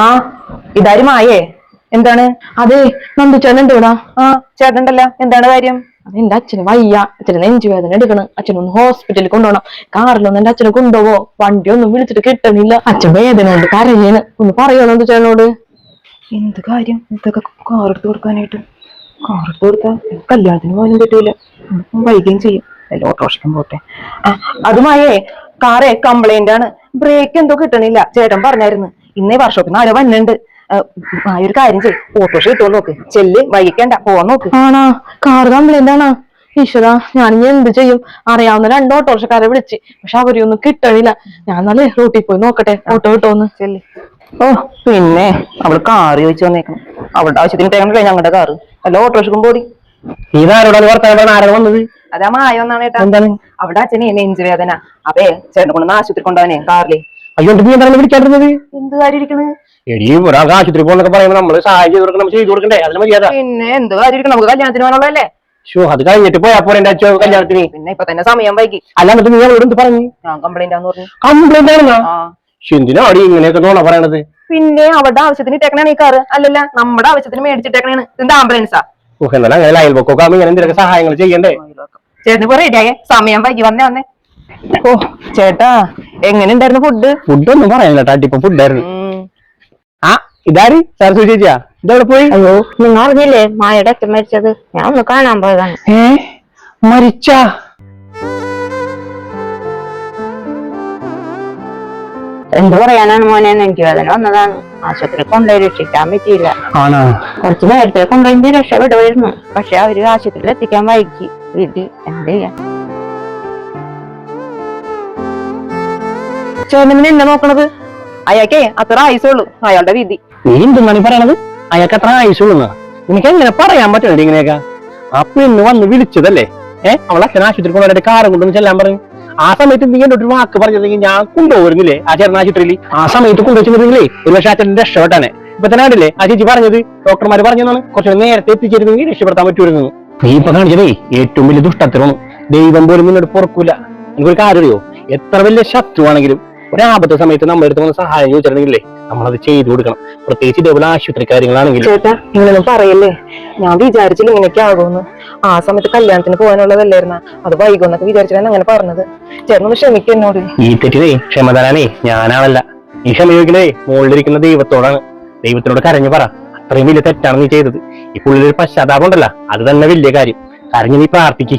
ആ ഇതാരും മായേ എന്താണ്? അതെ നന്ദിച്ചേട്ടൻ ഇവിടെ ആ ചേട്ടണ്ടല്ല എന്താണ് കാര്യം? അത് എന്റെ അച്ഛന് വയ്യ. അച്ഛന് നെഞ്ചുവേദന എടുക്കണം. അച്ഛനൊന്ന് ഹോസ്പിറ്റലിൽ കൊണ്ടുപോകണം. കാറിലൊന്നും എന്റെ അച്ഛനെ കൊണ്ടുപോവോ? വണ്ടി ഒന്നും വിളിച്ചിട്ട് കിട്ടണില്ല. അച്ഛൻ വേദന കൊണ്ട് കരഞ്ഞേന്. ഒന്ന് പറയോ നന്ദിച്ചേട്ടനോട് എന്ത് കാര്യം? ഇതൊക്കെ കാറെടുത്ത് കൊടുക്കാനായിട്ട്. കാറെടുത്ത് കൊടുത്താൽ കല്യാണത്തിന് പോകാനും പറ്റൂല. വൈകുകയും ചെയ്യും. അല്ല ഓട്ടോറിക്ഷയ്ക്കും പോട്ടെ. ആ അതുമായേ കാറേ കംപ്ലൈന്റ് ആണ്. ബ്രേക്ക് എന്തോ കിട്ടണില്ല. ചേട്ടൻ പറഞ്ഞായിരുന്നു. ഇന്നേ വർഷോപ്പിൽ നിന്ന് ആരോ വന്നിട്ടുണ്ട്. ആ ഒരു കാര്യം ചെയ്യും. ഓട്ടോഷ കിട്ടുമോ നോക്ക്. ചെല്ല് വൈകിക്കണ്ട പോവാൻ നോക്ക്. ആണോ? കാർ കംപ്ലൈന്റ് ആണോ? ഈശ്വര ഞാൻ ഇനി എന്ത് ചെയ്യും? അറിയാവുന്ന രണ്ട് ഓട്ടോറിക്ഷക്കാരെ വിളിച്ച്. പക്ഷെ അവരെയൊന്നും കിട്ടണില്ല. ഞാൻ നല്ല റൂട്ടിൽ പോയി നോക്കട്ടെ. ഓട്ടോ കിട്ടുമെന്ന് ചെല്ല്. ഓ പിന്നെ അവൾ കാറ് ചോദിച്ചു വന്നേക്കണം. അവളുടെ ആവശ്യത്തിന് തേങ്ങ ഞങ്ങളുടെ കാറ് അല്ല ഓട്ടോറിക്ഷക്കും പോടി. വർത്തമാനം വന്നത്? അതാ മായ ഒന്നാണ് ഏട്ടാ? എന്താണ്? അവിടെ അച്ഛനെ നെഞ്ചുവേദന അപ്പേ ചേട്ടനെ കൊണ്ടുവന്ന് ആശുപത്രി കൊണ്ടുപോവാനേ കാറിൽ അയ്യോ നീ എന്താണ് വിളിക്കാണ്ടിരുന്നത് എന്ത് കാര്യം ഇരിക്കണ് എടി ഒരാൾക്ക് ആശുപത്രി പോകുന്നൊക്കെ പറയുമ്പോൾ നമ്മൾ സഹായം ചെയ്ത് കൊടുക്കണം നമ്മൾ ചെയ്ത് കൊടുക്കണ്ടേ? അതിന് മര്യാദ. പിന്നെ എന്ത് കാര്യം ഇരിക്കണം നമുക്ക് കല്യാണത്തിന് പോകാനുള്ളതല്ലേ ഷോ അത് കഴിഞ്ഞിട്ട് പോയാ പോരെ എന്റെ അച്ഛൻ കല്യാണത്തിന്. പിന്നെ ഇപ്പൊ തന്നെ സമയം വൈകി. അല്ലാന്നിട്ട് നീ എന്ത് പറഞ്ഞു? ഞാൻ കംപ്ലൈന്റ് ആന്ന് പറഞ്ഞു. കംപ്ലൈന്റ് ആണെന്നാ? ഇങ്ങനെയൊക്കെ നോണ പറയണത്? പിന്നെ അവരുടെ ആവശ്യത്തിന് ഇട്ടേക്കണാണ് ഈ കാറ്. അല്ലല്ല നമ്മുടെ ആവശ്യത്തിന് മേടിച്ചിട്ടേക്കണാണ്. ആംബുലൻസാ ഓ എന്നാലും അങ്ങനെ ഇങ്ങനെ എന്തെങ്കിലും സഹായങ്ങൾ ചെയ്യണ്ടേ? ചേട്ടന് റെഡിയായേ സമയം വൈകി. വന്നേ വന്നേ. ഓ ചേട്ടാ എങ്ങനെ ഉണ്ടായിരുന്നു ഫുഡ് ഫുഡ് ഒന്നും പറയാനില്ല ടാട്ടിപ്പോ ഫുഡായിരുന്നു ആ ഇതാര്? സരസ്വതി ചേച്ചിയാ? ഇതവിടെ പോയി? അയ്യോ നിങ്ങൾ അറിഞ്ഞില്ലേ മായയുടെ അച്ഛൻ മരിച്ചത്? ഞാൻ ഒന്ന് കാണാൻ പോയതാണ്. ഏ മരിച്ച? എന്ത് പറയാനാണ് മോനെ എനിക്ക് വേദന വന്നതാണ്. ആശുപത്രി കൊണ്ടുപോയി രക്ഷിക്കാൻ പറ്റിയില്ല. ആണോ? കുറച്ച് നേരത്തെ കൊണ്ടുപോയി രക്ഷപ്പെടുമായിരുന്നു പക്ഷെ അവർ ആശുപത്രിയിൽ എത്തിക്കാൻ വൈകി. വീട്ടിൽ എന്ത് ചെയ്യാൻ ചേട്ടൻ എന്നെ നോക്കണത്? അയാൾക്കേ അത്ര ആയുസുള്ളൂ അയാളുടെ വിധി. നീ എന്തെന്നാണ് പറയണത്? അയാൾക്ക് അത്ര ആയുസുള്ളൂ നിനക്ക് എങ്ങനെ പറയാൻ പറ്റണേ ഇങ്ങനെയൊക്കെ? അപ്പൊ ഇന്ന് വന്ന് വിളിച്ചതല്ലേ? ഏഹ് അവളെ അച്ഛൻ ആശുപത്രി കൊണ്ടുവന്നിട്ട് കാറ് കൊണ്ടുവന്ന് ചെല്ലാൻ പറഞ്ഞു. ആ സമയത്ത് നീ എന്നോട് ഒരു വാക്ക് പറഞ്ഞിരുന്നെങ്കിൽ ഞാൻ കൊണ്ടുപോയിരുന്നില്ലേ ആ ചേർന്ന ആശുപത്രിയിൽ? ആ സമയത്ത് കൊണ്ടുവച്ചിരുന്നില്ലേ? ഒരു പക്ഷേ അച്ഛൻ രക്ഷപ്പെട്ടാനെ. ഇപ്പൊ തന്നെ കണ്ടില്ലേ? ആ ചേച്ചി പറഞ്ഞത് ഡോക്ടർമാർ പറഞ്ഞതാണ് കുറച്ച് നേരത്തെ എത്തിച്ചിരുന്നെങ്കിൽ രക്ഷപ്പെടുത്താൻ പറ്റുമായിരുന്നു നീ ഇപ്പൊ കാണിച്ചതേ ഏറ്റവും വലിയ ദുഷ്ടത്തിലാണ് ദൈവം പോലും നിന്നോട് പുറക്കൂല. എനിക്കൊരു കാര്യം അറിയോ? എത്ര വലിയ ശത്രുവാണെങ്കിലും ഒരാപത്ത സമയത്ത് നമ്മുടെ അടുത്ത് വന്ന് സഹായം ചോദിച്ചിട്ടുണ്ടെങ്കിലേ നമ്മളത് ചെയ്തു കൊടുക്കണം. പ്രത്യേകിച്ച് ഇതേപോലെ ആശുപത്രി കാര്യങ്ങളാണെങ്കിൽ ചേട്ടാ ഇങ്ങനൊന്നും പറയല്ലേ? ഞാൻ വിചാരിച്ചില്ല ഇങ്ങനെയൊക്കെ ആകുമെന്ന്. ആ സമയത്ത് കല്യാണത്തിന് പോകാനുള്ളതല്ലായിരുന്ന. അത് വൈകുമെന്നൊക്കെ വിചാരിച്ചിട്ടാണ് അങ്ങനെ പറഞ്ഞത്. ചേട്ടനൊന്ന് ക്ഷമിക്കും എന്നോട്. ഈ തെറ്റിതേ ക്ഷമ തരാനേ ഞാനാണല്ല. ഈ ക്ഷമ ചോദിക്കണേ മുകളിലിരിക്കുന്ന ദൈവത്തോടാണ്. ദൈവത്തിനോട് കരഞ്ഞു പറ. അത്രയും വലിയ തെറ്റാണ് നീ ചെയ്തത്. ഈ പുള്ളിയിലൊരു പശ്ചാത്താപം ഉണ്ടല്ലോ. അത് തന്നെ വലിയ കാര്യം. കരഞ്ഞ് നീ പ്രാർത്ഥിക്ക്.